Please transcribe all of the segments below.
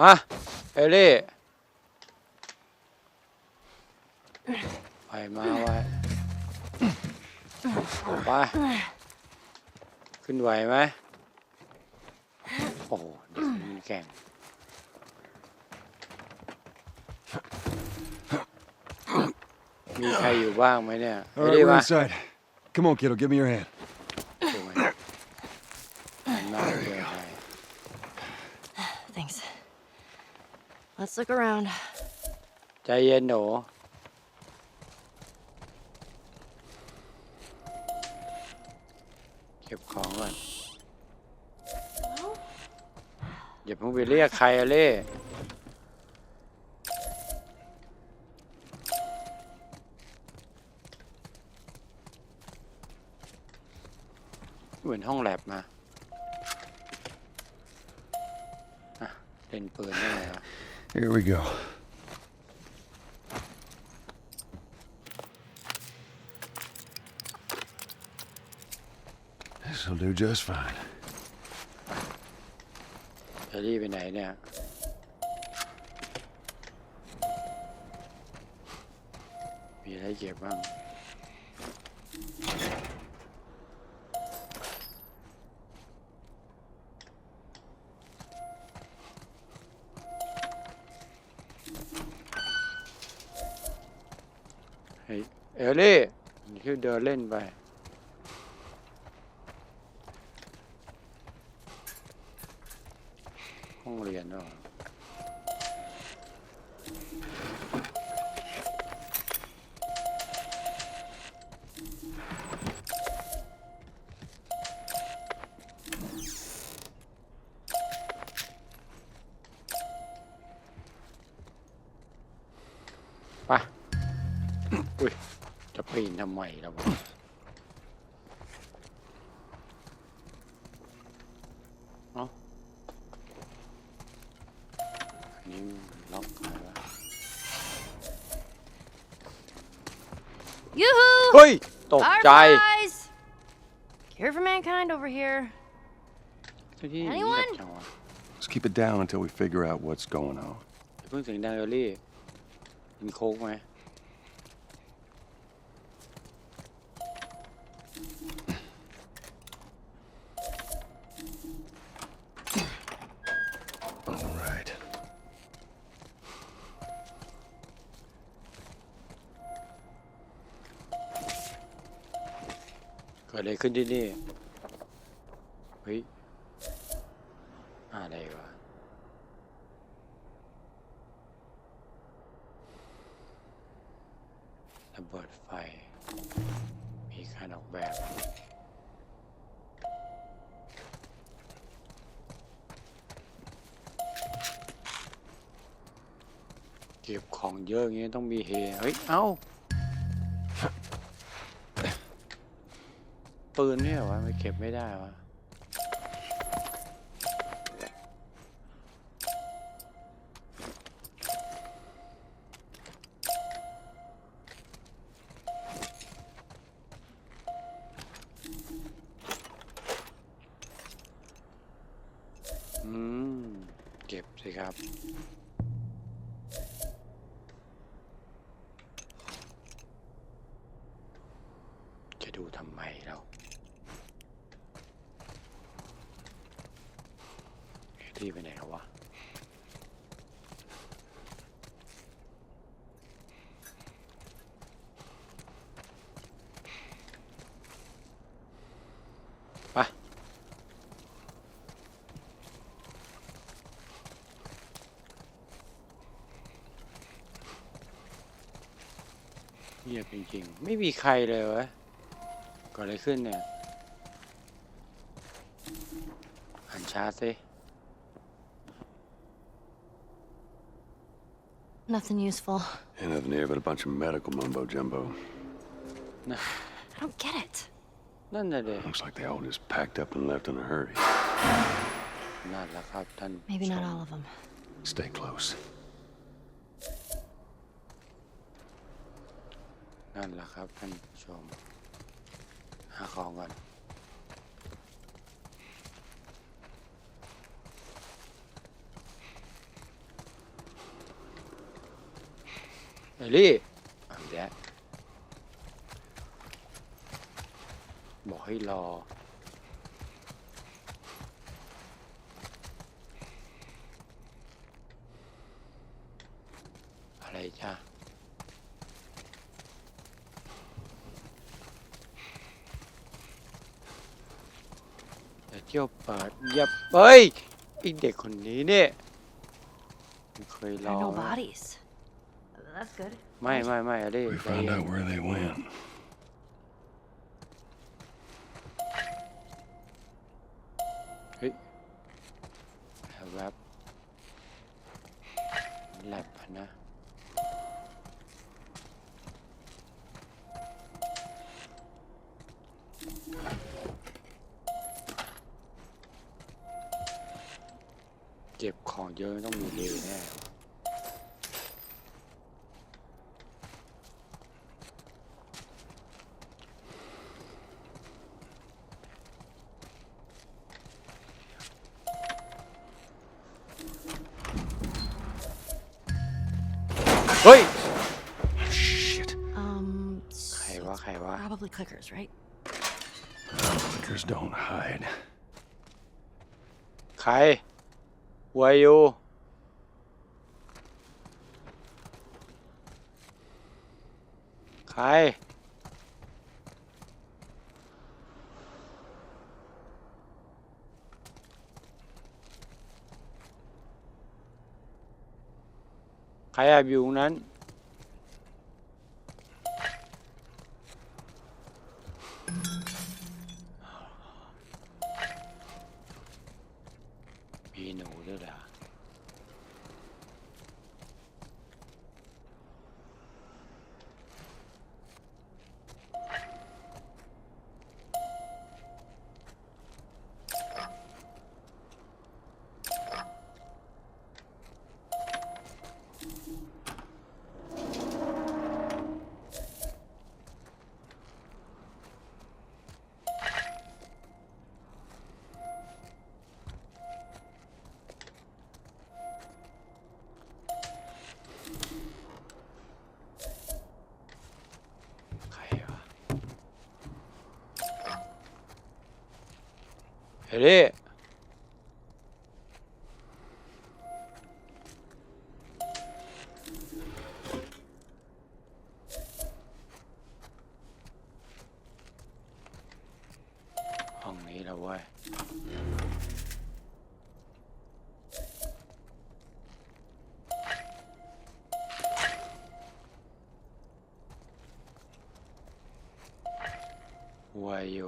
มาเอลลี่ไปมาไว้ไปขึ้นไหวไหมโอ้โหเด็กมันแก่งมีใครอยู่บ้างไหมเนี่ย All เอล right, ลี่ we're มา inside. Come on, kiddo, give me your hand. ถูกไหมหันหน้าไปเจอใคร Thanks. Let's look around. ใจเย็นหนูเก็บของก่อนอย่าเพิ่งไปเรียกใครอะเล่เหมือนห้องแลบมาอะเล่นปืนได้ไงวะ Here we go. This'll do just fine. เอลลี่ไปไหนเนี่ย มีอะไรเก็บบ้าง เอลี่ขึ้นเดินเล่นไป นนี้ล็อกอะไรวะ Yoo-hoo! เฮ้ย ตกใจ Fireflies! Cure for mankind over here. ที่นี่ Anyone? เงียบจังวะ Let's keep it down until we figure out what's going on. อย่าเพิ่งเสียงดังเอลลี่กินโค้กไหม ขึ้นที่นี่ เฮ้ย อะไรวะระเบิดไฟ มีการออกแบบเก็บของเยอะอย่างงี้ต้องมีเฮ เฮ้ย เอ้า ปืนเนี่ยเหรอวะไม่เก็บไม่ได้วะอืม เก็บสิครับจะดูทำไมเรา พี่ไปไหนแล้ววะไปเงียบจริงๆ ไม่มีใครเลยวะกิดอะไรขึ้นเนี่ยหันช้าสิ Nothing useful. Ain't nothing here but a bunch of medical mumbo jumbo. นะ I don't get it. นั่นน่ะเด็ Looks like they all just packed up and left in a hurry. นั่นแหละครับท่าน Maybe not ผู้ชม all of them. Stay close. นั่นแห ลี่องก่อนเอรี่เอาอีกแล้วบอกให้รอ อะไรจ้าเดี๋ยวเที่ยวปิดยับเฮ้ยไอเด็กคนนี้เนี่ยมันเคยร There อ are no bodies. That's good. ไม่ไม่ไม่อะไร We ใจ found เย็น out where they went. เฮ้ยแ เฮ้ย Shit. Um, ใคร so วะ it's ใครวะ probably clickers, right? Clickers don't hide. ใครวายูใคร ใครแอ เฮ้ยดิห้องนี้แล้วเว้ยวายโย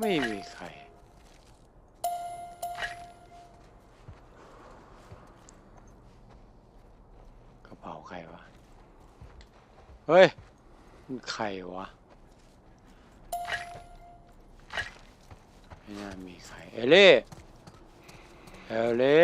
ไม่มีใคร กระเป๋าใครวะ เฮ้ยมันใครวะ ไม่น่ามีใคร เอเล่เอเล่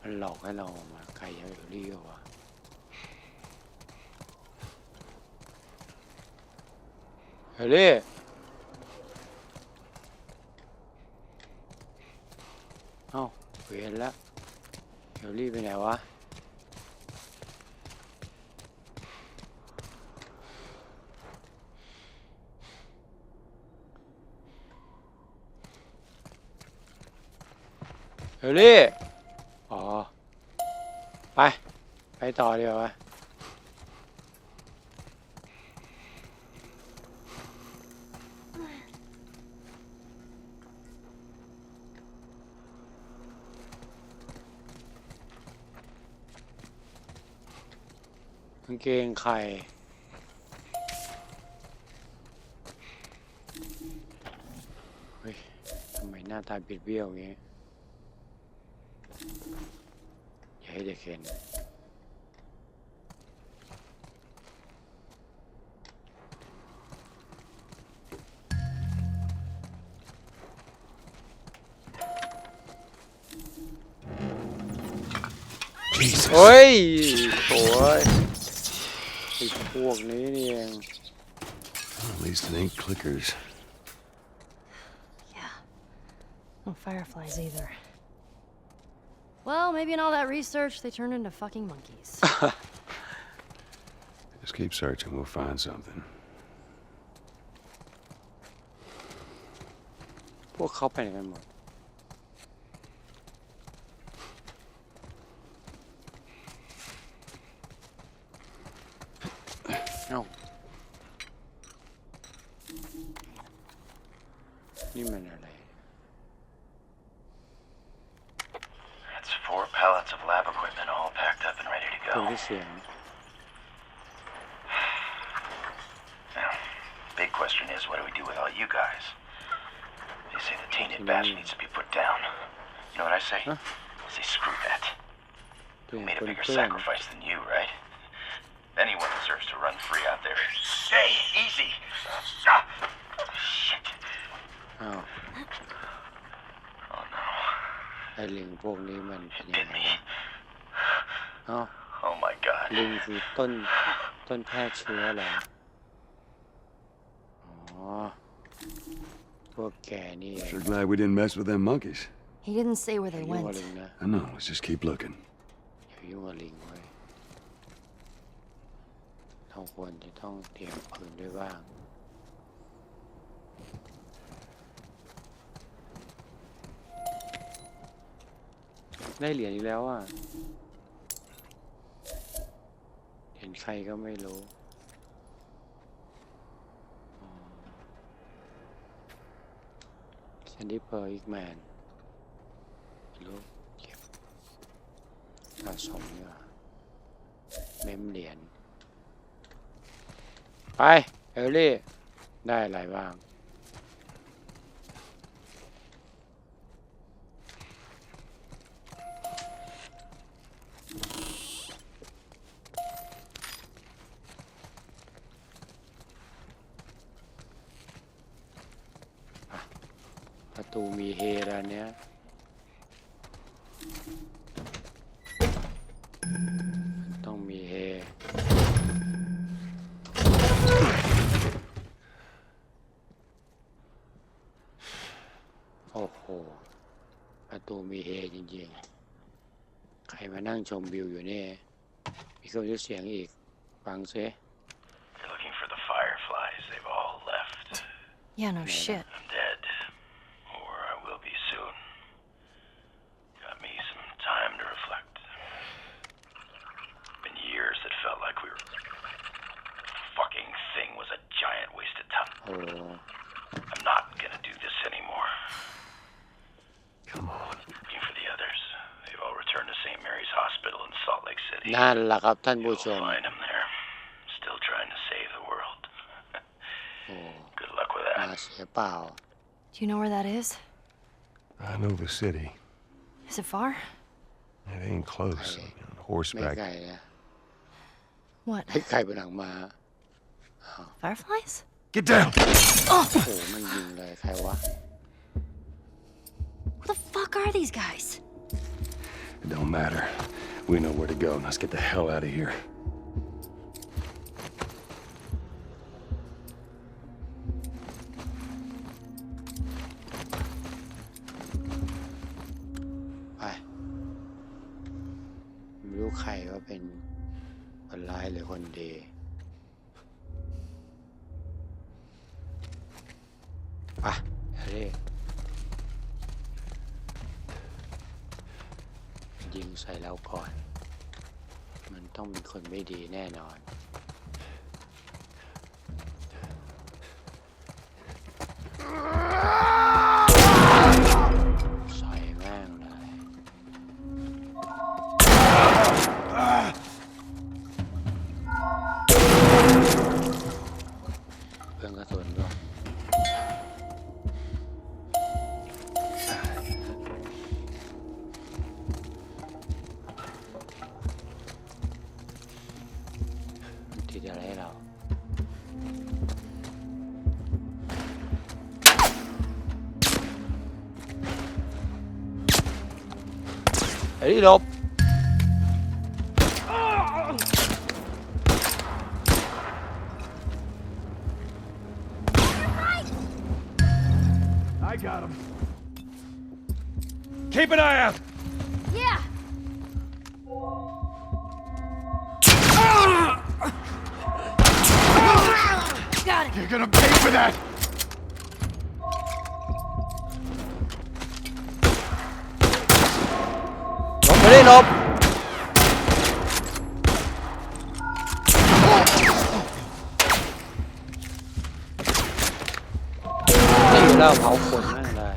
มันหลอกให้เรามาใครจะเอลลี่วะ เอเล่เอ้าเห็นแล้วเอลลี่ไปไหนวะ เฮลี่ อ๋อ ไป ไปต่อเดียวาก เกงไข่เฮ้ยทำไมหน้าตาปิดเบี้ยวอย่างงี้อย่าให้เด็กเห็นเฮ้ย โอ้ย พวกนี้นี่เอง At least it ain't clickers. Yeah. No fireflies either. Well, maybe in all that research, they turned into fucking monkeys. Just keep searching. We'll find something. พวกเขาไปไหนกันหมด ready to คน go. ที่เสียง Now, big question is, what do we do with all you guys? They say the tainted batch needs to be put down. You know what I say? Huh? I say screw that. ตัว Made a คน bigger เพื่อน sacrifice than you, right? Anyone deserves to run free out there. Hey, easy. Ah, shit. อ้าว Oh no, ไอ้ลิงพวกนี้มันเป็น it ยัง bit ไง me. เอ้า Oh my god. ลิงคือต้นต้นแพร่เชื้อเหรออ๋อพวกแกนี่เอง Sure glad we didn't mess with them monkeys. He didn't say where อย่า they ยุ่งกับ went. ลิงนะ I know. Let's just keep looking. อย่ายุ่งกับลิงไว้ยเราควรจะต้องเตรียมปืนด้วยบ้าง ได้เหรียญอีกแล้วอะ เห็นใครก็ไม่รู้แซนดี้เพอร์อีกแมนรู้เก็บสะสมดีกว่าเมมเหรียญ ไป เอลลี่ ได้อะไรบ้าง ตูมีเฮร้านเนี้ยมันต้องมีเฮโอ้โหประตูมีเฮจริงๆ ใครมานั่งชมวิวอยู่นี่ มีเครื่องยนต์เสียงอีก ฟังซิ You're looking for the fireflies. They've all left. Yeah, no shit. I clear? Fucking thing was a giant waste of time. Oh. I'm not gonna do this anymore. Come on. Looking for the others. They've all returned to St. Mary's Hospital in Salt Lake City. 날라 갑탄 보죠. Find them there. Still trying to save the world. Good luck with that. do you know where that is? I know the city. Is it far? It ain't close. ม่ horseback. ไกลนะ What? ให้ใครเป็นหลังมา Fireflies? Get down! โอ้โห มันยิงเลยใครวะ Who the fuck are these guys? It don't matter. We know where to go. Let's get the hell out of here. ไป ไม่รู้ใครว่าเป็น คนร้ายหรือคนดีป่ะเฮ้ยยิงใส่เราก่อน มันต้องเป็นคนไม่ดีแน่นอน ไปดิลบนี่อยู่แล้วเผาคนนั่นได้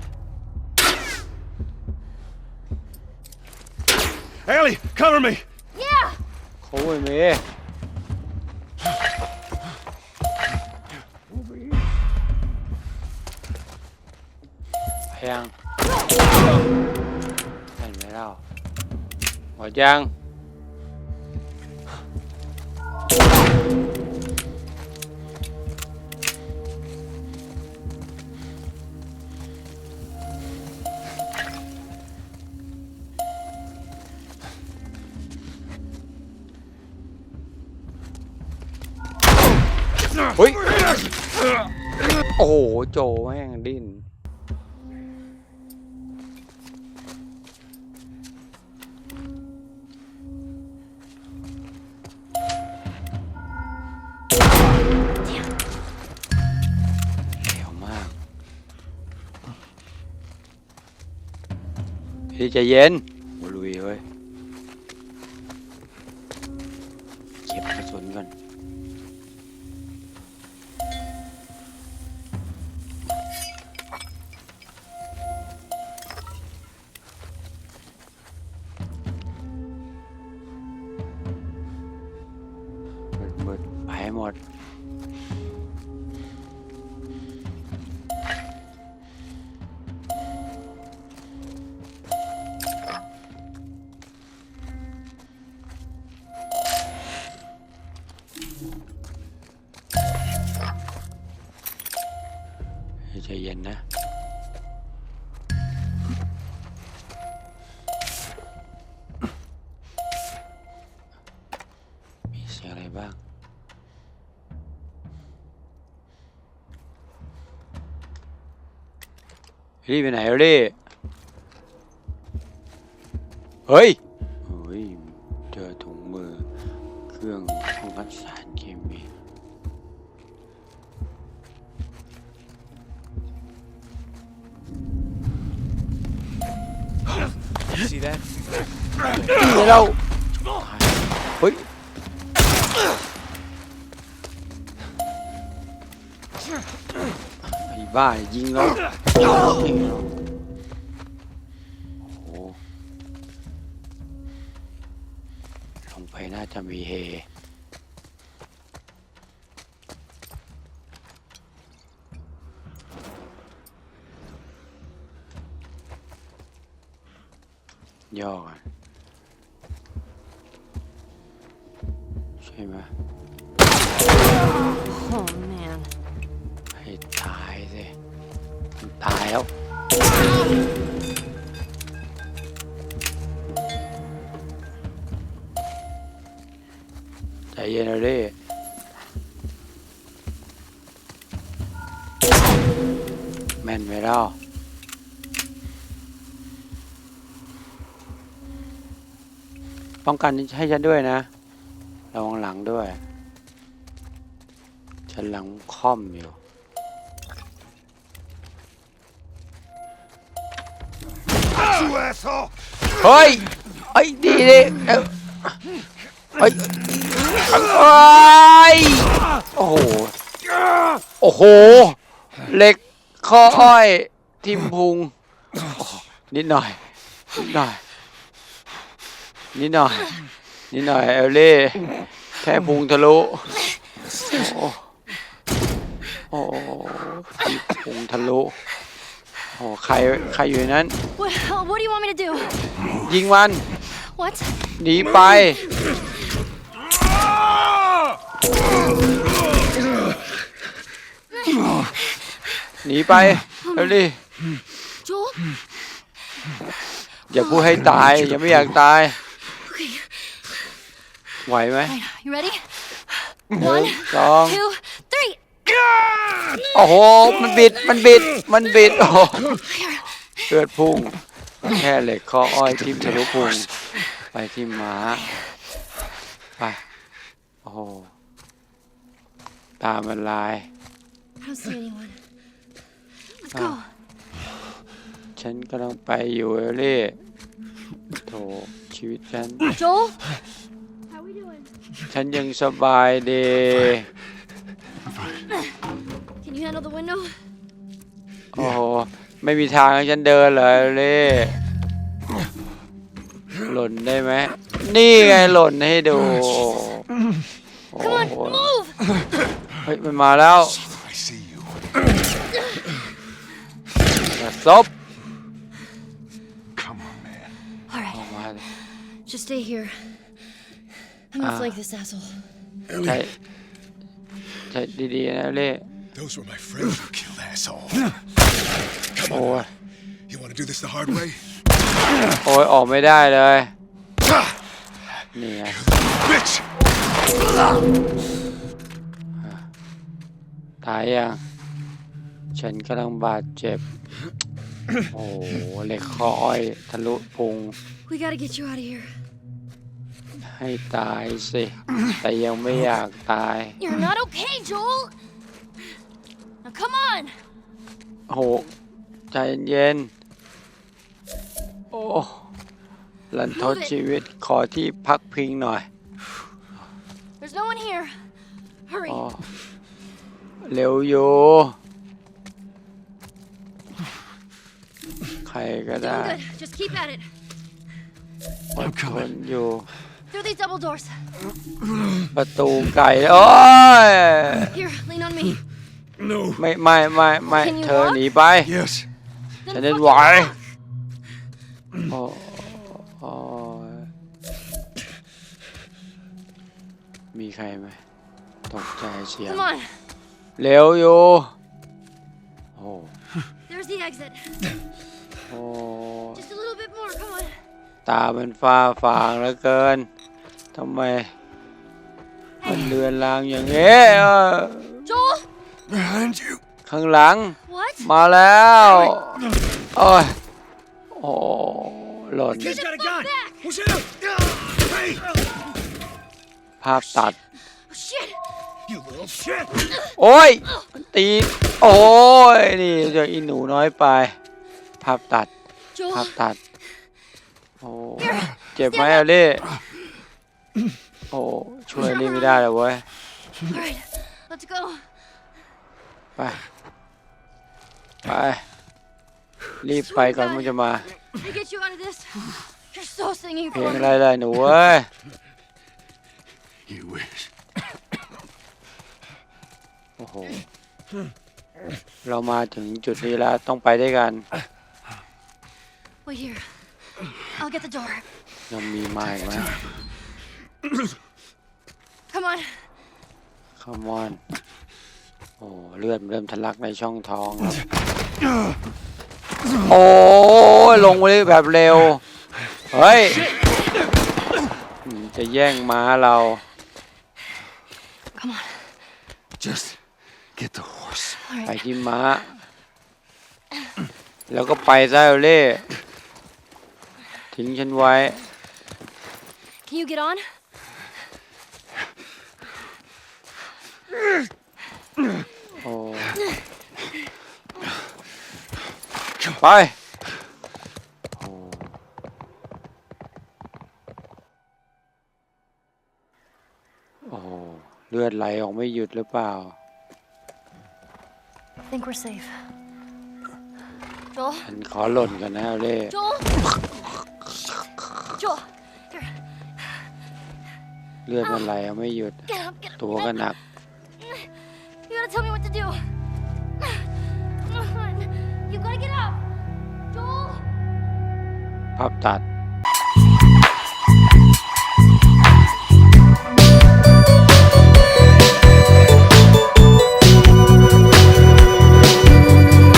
Ellie, cover me. Yeah! เขาไม่มี หมดยังเใจเย็นมาลุยเว้ยเก็บกระสุนก่อนมืดมืดไปให้หมด รีบไปไหนแล้วดิเฮ้ยเฮ้ยเจอถุงมือ เครื่องป้องกันสารเคมี See that? เดี๋ยว บ้ายิงแล้ว แล้ว ใจเย็นเลยดิแม่นไปแล้วป้องกันให้ฉันด้วยนะ ระวังหลังด้วย ฉันหลังค่อมอยู่ เฮ้ยไอ้ยดีดิเอ้าเฮ้ยเอ้ยโอ้โหโอ้โหเหล็กข้ออ้อยทิมพุงนิดหน่อยนิดหน่อยนิดหน่อยนิดหน่อยเอลเล่แค่พุงทะลุโอ้โอ้ทิมพุงทะลุ อ้ใครใครอยู่ในนั้น What, what do you want me to do? ยิงมัน What? หนีไป หนีไปเร็วดิ Joel? อย่าพูดให้ตาย อย่าไม่อยากตาย Okay. ไหวไหม Right, you ready? หนึ่ One, งสอง two, three. โอ้โห มันบิด มันบิด มันบิด โอ้โหเลือดพุ่ง แค่เหล็กข้ออ้อยทิ่มทะลุพุง ไปที่ม้า ไป โอ้โห ตามันลาย I don't see anyone. Let's go. ฉันกำลังไปอยู่เอลลี่โถชีวิตฉัน Joel? How we doing? ฉันยังสบายดี Can you handle the window? โอ้โหไม่มีทางให้ฉันเดินเลยเอลลี่หล่นได้ไหมนี่ไงหล่นให้ดูโอ้ Come on, โห move! เฮ้ยมันมาแล้ว I see you. กระซบ Come on, man. All ออก right, มาเลย just stay here. I'm gonna flank this asshole. ใช่ ใช่ดีๆนะเอลลี่ Those were my friends you killed, asshole. โอ้ย You want to do this the hard way? โอ้ยออกไม่ได้เลย นี่ไง Bitch! ตายยัง ฉันกำลังบาดเจ็บ โอ้โหเหล็กคออ้อยทะลุพุง We gotta get you out of here. ให้ตายสิ แต่ยังไม่อยากตาย You're not okay, Joel! Now come on! โอ้โหใจเย็นๆโอ้ลันทดชีวิตขอที่พักพิงหน่อย There's no one here. Hurry. อ๋อเร็วอยู่ใครก็ได้ Doing good. Just keep at it. อดทนอยู่ Through these double doors. ประตูไก่โอ้ย Here, lean on me. No. ไม่ไม่ไม่ไม่ Can you เธอ walk? หนีไป Yes. Then Cho nên fucking quậy. walk. โอ้โอ้ยมีใครไหมตกใจเสียง Come on. เร็วอยู่โอ้ There's the exit. โอ้ Just a little bit more. Come on. ตามันฟ้าฟางเหลือเกิน ทำไม มันเลือนลางอย่างนี้เออ Joel? Behind you. ข้างหลัง What? มาแล้วโอ้ยโอ้หล่น Kid's got a gun. back. Push it out. Hey! ภาพตัด Oh, shit. You little shit. โอ้ยตี โอ้ย นี่เดี๋ยวอีหนูน้อยไป ภาพตัดภาพ Joel. ตัด โอ้ เจ็บไหมอลี่ โอ้ช่วยอลี่ไม่ได้เลยเว้ย All right. Let's go. ไป ไป รีบไปก่อนมันจะมา I get you out of this. You're so singing เพล for ง me. อะไรเลยหนูเว้ย You wish. โอ้โห เรามาถึงจุดนี้แล้วต้องไปด้วยกัน Wait here. I'll get the door. ยังมีมาอีกไหม Come on. Come on โอ้เลือดเริ่มทะลักในช่องท้องแล้วโอ้ยลงไปเลยแบบเร็ว เฮ้ยอืมจะแย่งม้าเรา Come on. Just get the horse. All ไป right. ที่ม้า แล้วก็ไปซะเอลเล่ทิ้งฉันไว้ Can you get on? โอ้ ไป โอ้โอ้เลือดไหลออกไม่หยุดหรือเปล่า I think we're safe. Joel? ฉันขอหล่นกันนะเอลเล่ Joel? Joel. Here. เลือดมันไหลออกไม่หยุด Get up. Get up. ตัวก็หนัก You gotta tell me what to do. Come on. You gotta get up. Joel. Pop that.